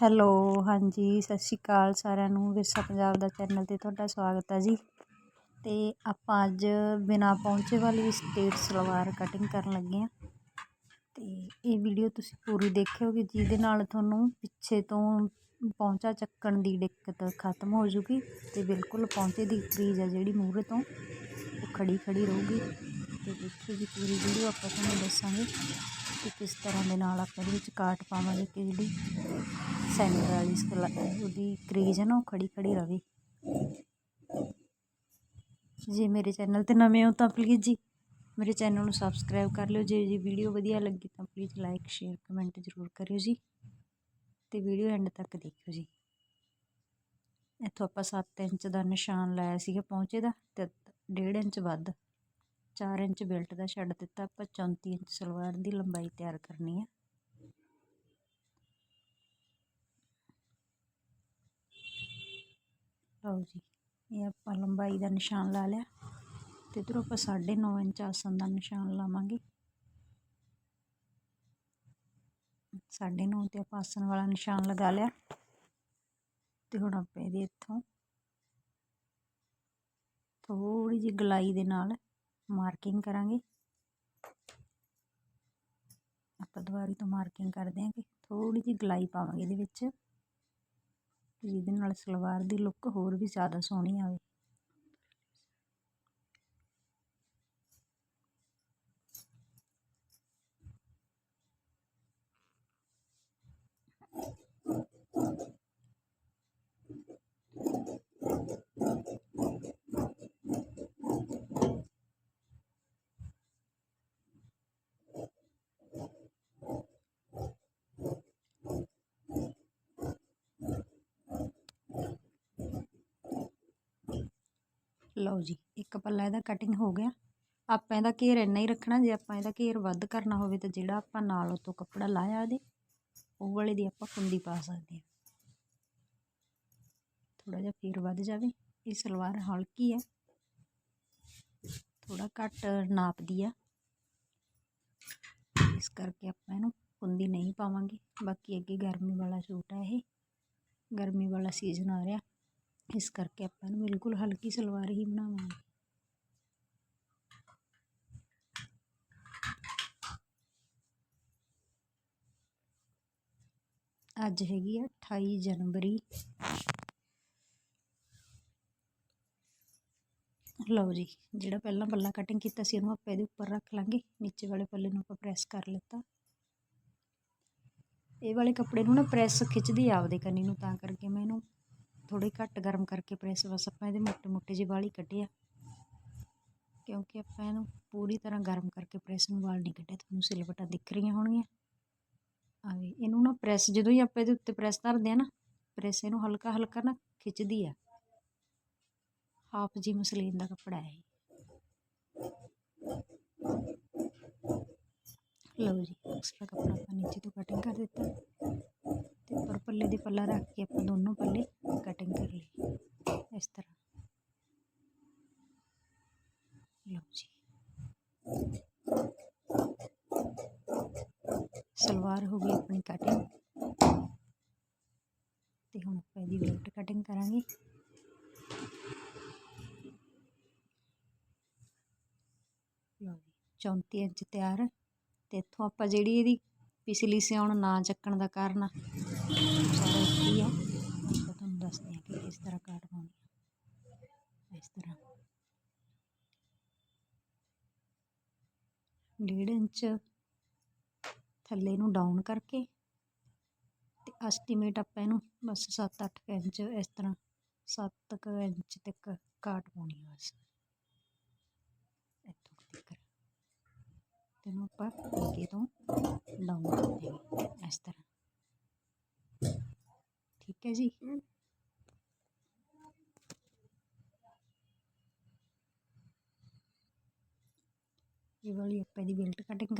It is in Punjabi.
ਹੈਲੋ, ਹਾਂਜੀ, ਸਤਿ ਸ਼੍ਰੀ ਅਕਾਲ ਸਾਰਿਆਂ ਨੂੰ, ਵਿਰਸਾ ਪੰਜਾਬ ਦਾ ਚੈਨਲ 'ਤੇ ਤੁਹਾਡਾ ਸਵਾਗਤ ਹੈ ਜੀ। ਅਤੇ ਆਪਾਂ ਅੱਜ ਬਿਨਾ ਪਹੁੰਚੇ ਵਾਲੀ ਸਟੇਟ ਸਲਵਾਰ ਕਟਿੰਗ ਕਰਨ ਲੱਗੇ ਹਾਂ। ਅਤੇ ਇਹ ਵੀਡੀਓ ਤੁਸੀਂ ਪੂਰੀ ਦੇਖਿਓਗੇ ਜਿਹਦੇ ਨਾਲ ਤੁਹਾਨੂੰ ਪਿੱਛੇ ਤੋਂ ਪਹੁੰਚਾ ਚੱਕਣ ਦੀ ਦਿੱਕਤ ਖਤਮ ਹੋ ਜੂਗੀ ਤੇ ਬਿਲਕੁਲ ਪਹੁੰਚੇ ਦੀ ਕਰੀਜ਼ ਹੈ ਜਿਹੜੀ ਮੂਹਰੇ ਤੋਂ, ਉਹ ਖੜੀ ਖੜੀ ਰਹੂਗੀ। ਤੇ ਦੇਖਿਓ ਜੀ, ਪੂਰੀ ਵੀਡੀਓ ਆਪਾਂ ਤੁਹਾਨੂੰ ਦੱਸਾਂਗੇ ਕਿ ਕਿਸ ਤਰ੍ਹਾਂ ਦੇ ਨਾਲ ਆਪਾਂ ਇਹਦੇ ਵਿੱਚ ਕਾਟ ਪਾਵਾਂਗੇ ਕਿ ਜਿਹੜੀ ਸੈਂਟਰ ਵਾਲੀ ਸਲਾ ਉਹਦੀ ਕਰੀਜ਼ ਹੈ ਨਾ, ਉਹ ਖੜੀ ਖੜੀ ਰਵੇ। ਜੇ ਮੇਰੇ ਚੈਨਲ ਤੇ ਨਵੇਂ ਹੋ ਤਾਂ ਪਲੀਜ਼ ਜੀ, ਮੇਰੇ ਚੈਨਲ ਨੂੰ ਸਬਸਕ੍ਰਾਈਬ ਕਰ ਲਿਓ। ਜੇ ਜੀ ਵੀਡੀਓ ਵਧੀਆ ਲੱਗੀ ਤਾਂ ਪਲੀਜ਼ ਲਾਈਕ ਸ਼ੇਅਰ ਕਮੈਂਟ ਜ਼ਰੂਰ ਕਰਿਓ ਜੀ। ਤੇ ਵੀਡੀਓ ਐਂਡ ਤੱਕ ਦੇਖਿਓ ਜੀ। ਇੱਥੋਂ ਆਪਾਂ 7 ਇੰਚ ਦਾ ਨਿਸ਼ਾਨ ਲਾਇਆ ਸੀਗਾ ਪਹੁੰਚੇ ਦਾ ਤੇ 1.5 ਇੰਚ ਵੱਧ 4 ਇੰਚ ਬੈਲਟ ਦਾ ਛੱਡ ਦਿੱਤਾ। ਆਪਾਂ 34 ਇੰਚ ਸਲਵਾਰ ਦੀ ਲੰਬਾਈ ਤਿਆਰ ਕਰਨੀ ਹੈ ਲਓ ਜੀ, ਇਹ ਆਪਾਂ ਲੰਬਾਈ ਦਾ ਨਿਸ਼ਾਨ ਲਾ ਲਿਆ ਤੇ ਇਧਰੋਂ ਆਪਾਂ 9.5 ਇੰਚ ਆਸਨ ਦਾ ਨਿਸ਼ਾਨ ਲਾਵਾਂਗੇ। 9.5 ਤੇ ਆਪਾਂ ਆਸਨ ਵਾਲਾ ਨਿਸ਼ਾਨ ਲਗਾ ਲਿਆ ਤੇ ਹੁਣ ਆਪਾਂ ਇਹਦੇ ਇੱਥੋਂ ਥੋੜੀ ਜਿਹੀ ਗਲਾਈ ਦੇ ਨਾਲ ਮਾਰਕਿੰਗ ਕਰਾਂਗੇ। ਆਪਾਂ ਦੁਬਾਰੀ ਤੋਂ ਮਾਰਕਿੰਗ ਕਰ ਦਿਆਂਗੇ ਕਿ ਥੋੜੀ ਜਿਹੀ ਗਲਾਈ ਪਾਵਾਂਗੇ ਇਹਦੇ ਵਿੱਚ। ਜਿਹਦੇ ਨਾਲ ਸਲਵਾਰ ਦੀ ਲੁੱਕ ਹੋਰ ਵੀ ਜ਼ਿਆਦਾ ਸੋਹਣੀ ਆਵੇ। ਲਓ ਜੀ, ਇੱਕ ਪੱਲਾ ਇਹਦਾ ਕਟਿੰਗ ਹੋ ਗਿਆ। ਆਪਾਂ ਇਹਦਾ ਘੇਰ ਇੰਨਾ ਹੀ ਰੱਖਣਾ, ਜੇ ਆਪਾਂ ਇਹਦਾ ਘੇਰ ਵੱਧ ਕਰਨਾ ਹੋਵੇ ਤਾਂ ਜਿਹੜਾ ਆਪਾਂ ਨਾਲ ਉਤੋਂ ਕੱਪੜਾ ਲਾਇਆ ਉਹਦੇ, ਉਹ ਵਾਲੇ ਦੀ ਆਪਾਂ ਕੁੰਦੀ ਪਾ ਸਕਦੇ ਹਾਂ। ਥੋੜਾ ਜਿਹਾ ਫੇਰ ਵੱਧ ਜਾਵੇ, ਇਹ ਸਲਵਾਰ ਹਲਕੀ ਹੈ ਥੋੜਾ ਘੱਟ ਨਾਪਦੀ ਆ। ਇਸ ਕਰਕੇ ਆਪਾਂ ਇਹਨੂੰ ਕੁੰਦੀ ਨਹੀਂ ਪਾਵਾਂਗੇ। ਬਾਕੀ ਅੱਗੇ ਗਰਮੀ ਵਾਲਾ ਸੂਟ ਹੈ ਇਹ। ਗਰਮੀ ਵਾਲਾ ਸੀਜ਼ਨ ਆ ਰਿਹਾ। ਇਸ ਕਰਕੇ ਆਪਾਂ ਇਹਨੂੰ ਬਿਲਕੁਲ ਹਲਕੀ ਸਲਵਾਰ ਹੀ ਬਣਾਵਾਂਗੇ। ਅੱਜ ਹੈਗੀ ਆ 28 ਜਨਵਰੀ। ਲਓ ਜੀ, ਜਿਹੜਾ ਪਹਿਲਾਂ ਪੱਲਾ ਕਟਿੰਗ ਕੀਤਾ ਸੀ ਉਹਨੂੰ ਆਪਾਂ ਇਹਦੇ ਉੱਪਰ ਰੱਖ ਲਾਂਗੇ। ਨੀਚੇ ਵਾਲੇ ਪੱਲੇ ਨੂੰ ਆਪਾਂ ਪ੍ਰੈਸ ਕਰ ਲਿੱਤਾ। ਇਹ ਵਾਲੇ ਕੱਪੜੇ ਨੂੰ ਨਾ ਪ੍ਰੈਸ ਖਿੱਚਦੀ ਆਪਦੇ ਕੰਨੀ ਨੂੰ, ਤਾਂ ਕਰਕੇ ਮੈਂ ਇਹਨੂੰ ਥੋੜੇ ਘੱਟ ਗਰਮ ਕਰਕੇ ਪ੍ਰੈਸ ਬਸ ਆਪਾਂ ਇਹਦੇ ਮੋਟੇ ਮੋਟੇ ਜਿਹੇ ਵਾਲ ਹੀ ਆ। ਕਿਉਂਕਿ ਆਪਾਂ ਇਹਨੂੰ ਪੂਰੀ ਤਰ੍ਹਾਂ ਗਰਮ ਕਰਕੇ ਪ੍ਰੈਸ ਨੂੰ ਵਾਲ ਨਹੀਂ ਕੱਢਿਆ ਤੁਹਾਨੂੰ ਸਿਲਵਟਾਂ ਦਿਖ ਰਹੀਆਂ ਹੋਣਗੀਆਂ। ਆਵੇ ਇਹਨੂੰ ਨਾ ਪ੍ਰੈਸ ਜਦੋਂ ਹੀ ਆਪਾਂ ਇਹਦੇ ਉੱਤੇ ਪ੍ਰੈਸ ਧਰਦੇ ਆ ਨਾ ਪ੍ਰੈਸ ਇਹਨੂੰ ਹਲਕਾ ਹਲਕਾ ਨਾ ਖਿੱਚਦੀ ਆ। ਹਾਫ ਜੀ ਮਸਲੀਨ ਦਾ ਕੱਪੜਾ ਹੈ ਲਓ ਜੀ ਐਕਸਟਰਾ ਕੱਪੜਾ ਆਪਾਂ ਨੀਚੇ ਤੋਂ ਕਟਿੰਗ ਕਰ ਦਿੱਤਾ। ਪੱਲੇ ਦੇ ਪੱਲਾ ਰੱਖ ਕੇ ਆਪਾਂ ਦੋਨੋਂ ਪੱਲੇ ਕਟਿੰਗ ਕਰ ਲਈ ਇਸ ਤਰ੍ਹਾਂ। ਲਓ ਜੀ। ਸਲਵਾਰ ਹੋ ਗਈ ਆਪਣੀ ਕਟਿੰਗ ਤੇ ਹੁਣ ਆਪਾਂ ਇਹਦੀ ਬੈਲਟ ਕਟਿੰਗ ਕਰਾਂਗੇ। ਲਓ ਜੀ 34 ਇੰਚ ਤਿਆਰ। ਤੇ ਇੱਥੋਂ ਆਪਾਂ ਜਿਹੜੀ ਇਹਦੀ ਪਿਛਲੀ ਸਿਉਣ ਨਾ ਚੱਕਣ ਦਾ ਕਾਰਨ ਸਾਰਾ ਇੱਥੇ ਆ ਆਪਾਂ ਤੁਹਾਨੂੰ ਦੱਸਦੇ ਹਾਂ ਕਿ ਕਿਸ ਤਰ੍ਹਾਂ ਕਾਟ ਪਾਉਣੀ ਇਸ ਤਰ੍ਹਾਂ ਡੇਢ ਇੰਚ ਥੱਲੇ ਨੂੰ ਡਾਊਨ ਕਰਕੇ ਤੇ ਐਸਟੀਮੇਟ ਆਪਾਂ ਇਹਨੂੰ ਬਸ 7-8 ਇੰਚ ਇਸ ਤਰ੍ਹਾਂ 7 ਇੰਚ ਤੱਕ ਕਾਟ ਪਾਉਣੀ ਹੈ ਬਸ ਇੱਥੋਂ ਤੱਕ ਤੈਨੂੰ ਆਪਾਂ ਅੱਗੇ ਤੋਂ ਡਾਊਨ ਕਰ ਦੇਵਾਂਗੇ ਇਸ ਤਰ੍ਹਾਂ ਠੀਕ ਹੈ ਜੀ ਇਹ ਵਾਲੀ ਆਪਾਂ ਦੀ ਬੈਲਟ ਕਟਿੰਗ